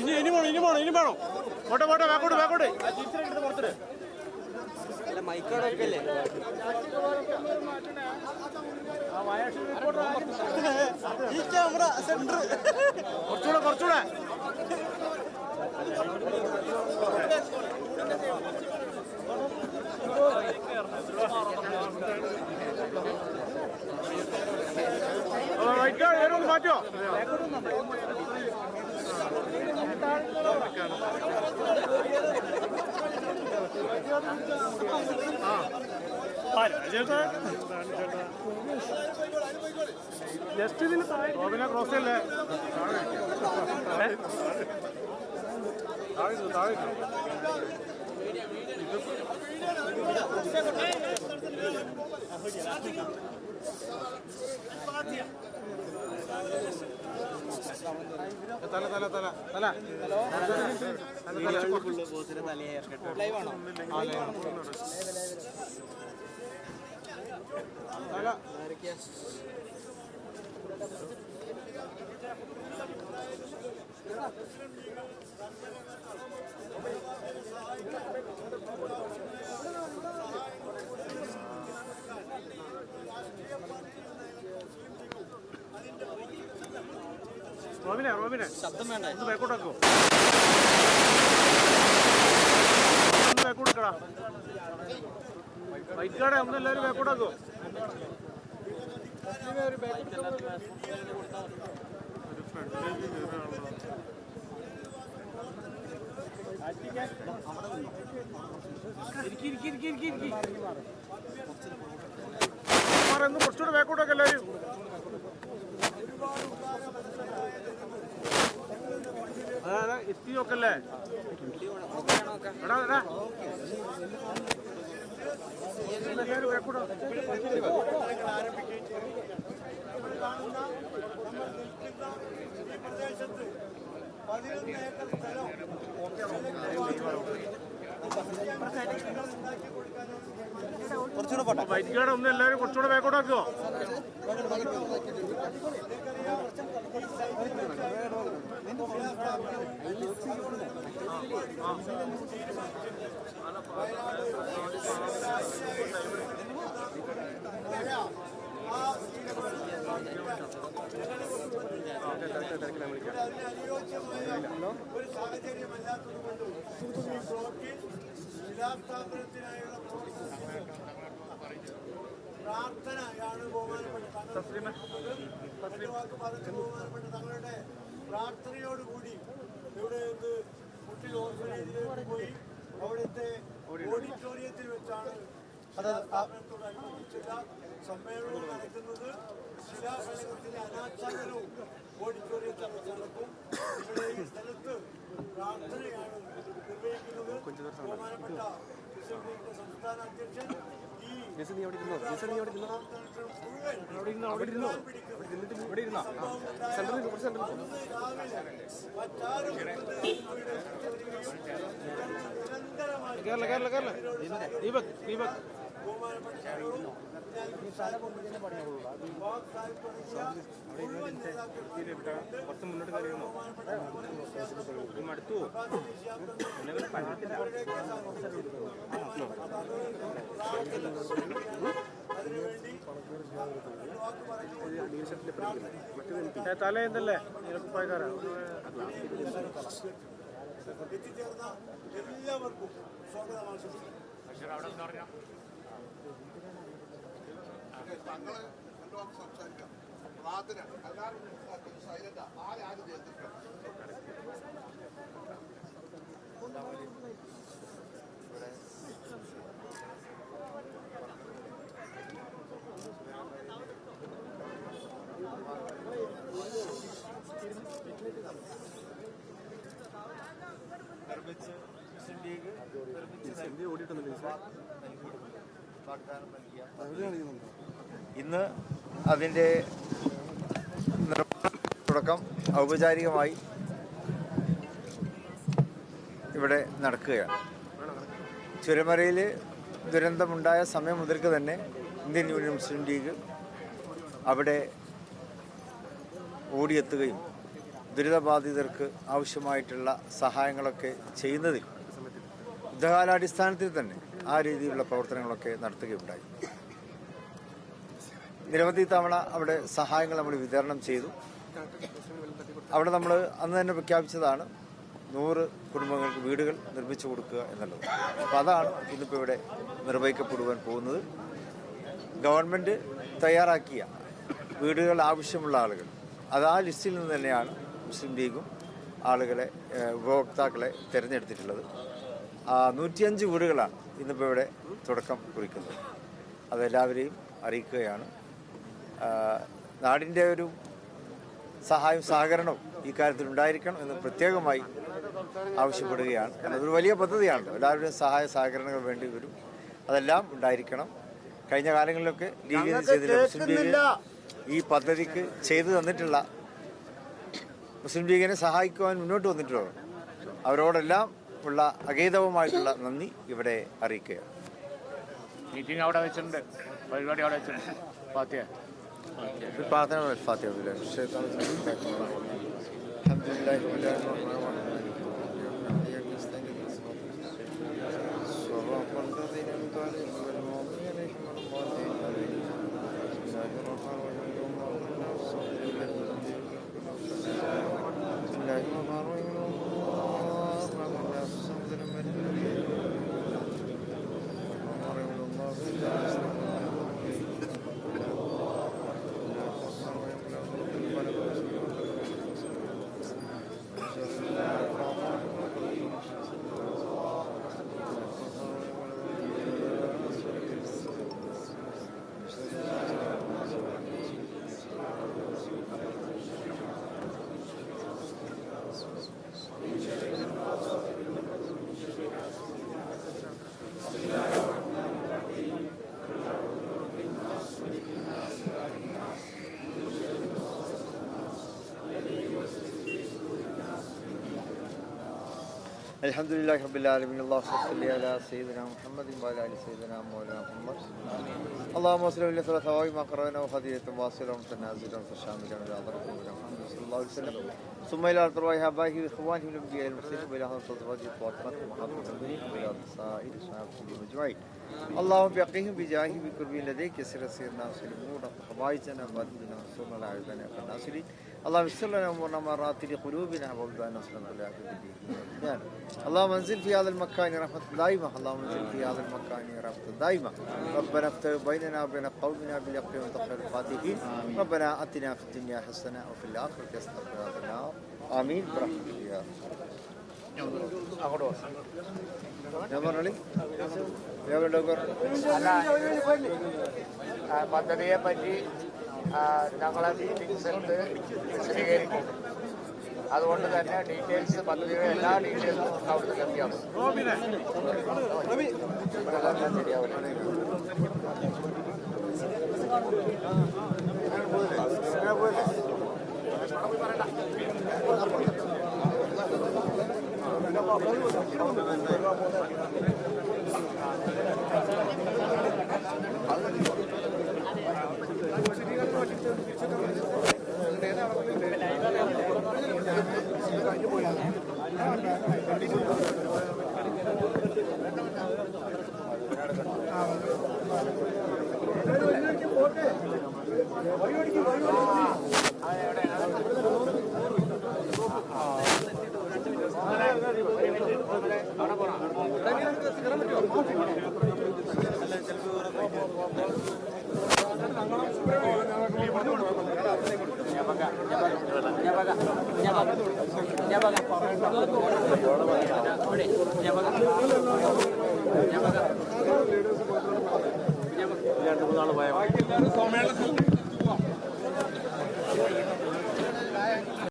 ഇനി ഇനി പോണം ഇനി പോണം ഇനി പോണം. പോട്ടെ പോട്ടെ ബാക്കോട്ട് ബാക്കോട്ട് പുറത്തിട്ട് അല്ല മൈക്കോടൊക്കെ അല്ലേ ഈ ക്യാമറ സെന്റർ കുറച്ചുകൂടെ കുറച്ചുകൂടെ ഒന്ന് മാറ്റോ ജസ്റ്റ് ഇതിന് റോബിനെ ക്രോസ് അല്ലേ താഴെ താഴെ ഇരു. തല തല തല തല Thank തലയെ റോബിനെ റോബിനെ ശബ്ദം വേണ്ട. ഒന്ന് ബാക്കോട്ടാക്കോ. ഒന്ന് ബാക്കോട്ടാക്കടാ. ബൈക്കാടെ ഒന്ന് എല്ലാവരും ബാക്കോട്ടാക്കോ. കുറച്ചുകൂടെ ബാക്കോട്ടൊക്കെ എല്ലാവരും അതെ അതെ എത്തി നോക്കല്ലേ ബാക്കോട്ടോ പതിനൊന്ന് ഏക്കർ സ്ഥലം കുറച്ചുകൂടെ പോട്ടെ. ബൈക്കാടെ ഒന്ന് എല്ലാവരും കുറച്ചുകൂടെ ബാക്കോട്ടാക്കുമോ ഒരു സാഹചര്യമല്ലാത്തതുകൊണ്ട് ഈ ബ്ലോക്കിൽ ശിലാസ്ഥാപനത്തിനായുള്ള പ്രാർത്ഥനയാണ് ബഹുമാനപ്പെട്ട തങ്ങളുടെ പ്രാർത്ഥനയോടുകൂടി ഇവിടെ നിന്ന് കുട്ടി ഓർഫനേജിലേക്ക് പോയി. അവിടുത്തെ ഓഡിറ്റോറിയത്തിൽ വെച്ചാണ് ശിലാസ്ഥാപനത്തോടനുബന്ധിച്ചുള്ള സമ്മേളനം നടക്കുന്നത്. ശിലാഫലകത്തിലെ അനാച്ഛാദനവും ഓഡിറ്റോറിയത്തിൽ നടക്കും ഇവിടെ ഈ സ്ഥലത്ത് പ്രാർത്ഥനയാണ് നിർവഹിക്കുന്നത്. ബഹുമാനപ്പെട്ട സംസ്ഥാന അധ്യക്ഷൻ ഈ പ്രാർത്ഥനയ്ക്ക് നീ അവിടെ ഇരുന്നോ അവിടെ ഇരുന്നോ നിരന്തരമായി കേരള കേരള കേരള ദീപക് ദീപക്. ബഹുമാനപ്പെട്ട നേതാക്കന്മാരും കുറച്ച് മുന്നോട്ട് കയറിയിരുന്നോ അടുത്തു തല എന്തല്ലേ നീലക്കുപ്പായക്കാരാ എത്തിച്ചേർന്ന എല്ലാവർക്കും സ്വാഗതം ആശംസിക്കുന്നു തങ്ങൾ രണ്ടു സംസാരിക്കാം പ്രാർത്ഥന എല്ലാവരും സൈലന്റ് ആരാരും ചെയ്തിട്ട് നിർമ്മിച്ച് മുസ്ലിം ലീഗ് വാഗ്ദാനം നൽകിയ ഇന്ന് അതിന്റെ തുടക്കം ഔപചാരികമായി ഇവിടെ നടക്കുകയാണ്. ചുരമരയിൽ ദുരന്തമുണ്ടായ സമയം മുതൽക്ക് തന്നെ ഇന്ത്യൻ യൂണിയൻ മുസ്ലിം ലീഗ് അവിടെ ഓടിയെത്തുകയും ദുരിതബാധിതർക്ക് ആവശ്യമായിട്ടുള്ള സഹായങ്ങളൊക്കെ ചെയ്യുന്നതിൽ. യുദ്ധകാലാടിസ്ഥാനത്തിൽ തന്നെ ആ രീതിയിലുള്ള പ്രവർത്തനങ്ങളൊക്കെ നടത്തുകയുണ്ടായി. നിരവധി തവണ അവിടെ സഹായങ്ങൾ നമ്മൾ വിതരണം ചെയ്തു. അവിടെ നമ്മൾ അന്ന് തന്നെ പ്രഖ്യാപിച്ചതാണ് നൂറ് കുടുംബങ്ങൾക്ക് വീടുകൾ നിർമ്മിച്ചു കൊടുക്കുക എന്നുള്ളത്. അപ്പം അതാണ് ഇന്നിപ്പോൾ ഇവിടെ നിർവഹിക്കപ്പെടുവാൻ പോകുന്നത്. ഗവൺമെന്റ് തയ്യാറാക്കിയ വീടുകൾ ആവശ്യമുള്ള ആളുകൾ. അത് ആ ലിസ്റ്റിൽ നിന്ന് തന്നെയാണ് മുസ്ലിം ലീഗും ആളുകളെ ഉപഭോക്താക്കളെ തിരഞ്ഞെടുത്തിട്ടുള്ളത്. നൂറ്റിയഞ്ച് വീടുകളാണ് ഇന്നിപ്പോൾ ഇവിടെ തുടക്കം കുറിക്കുന്നത്. അതെല്ലാവരെയും അറിയിക്കുകയാണ്. നാടിന്റെ ഒരു സഹായവും സഹകരണവും ഈ കാര്യത്തിൽ ഉണ്ടായിരിക്കണം എന്ന് പ്രത്യേകമായി ആവശ്യപ്പെടുകയാണ്. അതൊരു വലിയ പദ്ധതിയാണ്. എല്ലാവരുടെയും സഹായ സഹകരണങ്ങൾ വേണ്ടി വരും. അതെല്ലാം ഉണ്ടായിരിക്കണം. കഴിഞ്ഞ കാലങ്ങളിലൊക്കെ ലീഗ് ചെയ്തില്ല? മുസ്ലിം ലീഗ് ഈ പദ്ധതിക്ക് ചെയ്തു തന്നിട്ടുള്ള മുസ്ലിം ലീഗിനെ സഹായിക്കുവാൻ മുന്നോട്ട് വന്നിട്ടുള്ളത് അവരോടെല്ലാം ഉള്ള അഗീതവുമായിട്ടുള്ള നന്ദി ഇവിടെ അറിയിക്കുകയാണ് മീറ്റിംഗ് അവിടെ വെച്ചിട്ടുണ്ട് പരിപാടി അവിടെ വെച്ചിട്ടുണ്ട് ഫാത്തിയ പ്രാർത്ഥന الفاتحة بالله من الحمد لله رب العالمين اللهم صل على سيدنا محمد وعلى ال سيدنا مولانا محمد اللهم صل على سيدنا ثواب ما قرأنا وخديجة واصل ومتنازل ومتشامل ومتعذر ومتعذر صلى الله عليه وسلم ثم إلى أرض رواية أبائه وإخوانه والأنبياء المرسلين وإلى أهل الصدرات وأكمل ومحمد وإلى السائل وصحابته أجمعين اللهم بيقيهم بجاهه بقرب لديك سر سيرنا وسلمون حوائجنا وبدنا وصلنا على عيوبنا والناصرين اللهم استر لنا امورنا مرات لقلوبنا وابدا نصرنا على الدين اللهم انزل في هذا المكان رحمة دائمة اللهم انزل في هذا المكان رحمة دائمة ربنا افتح بين بيننا وبين قومنا باليقين وتخير الفاتحين ربنا اتنا في الدنيا حسنة وفي الآخرة حسنة وقنا عذاب النار آمين برحمتك يا അങ്ങോട്ട് ഞാൻ പറഞ്ഞോളി ഞാൻ ഡോക്ടർ അല്ല ആ, പദ്ധതിയെ പറ്റി ആ, ഞങ്ങളെ മീറ്റിംഗ്സ് എടുത്ത് വിശദീകരിക്കും അതുകൊണ്ട് തന്നെ ഡീറ്റെയിൽസ് പദ്ധതിയുടെ എല്ലാ ഡീറ്റെയിൽസും രണ്ട് മൂന്നാൾ പോയ ബാക്കി എല്ലാവരും സമ്മേളനത്തിൽ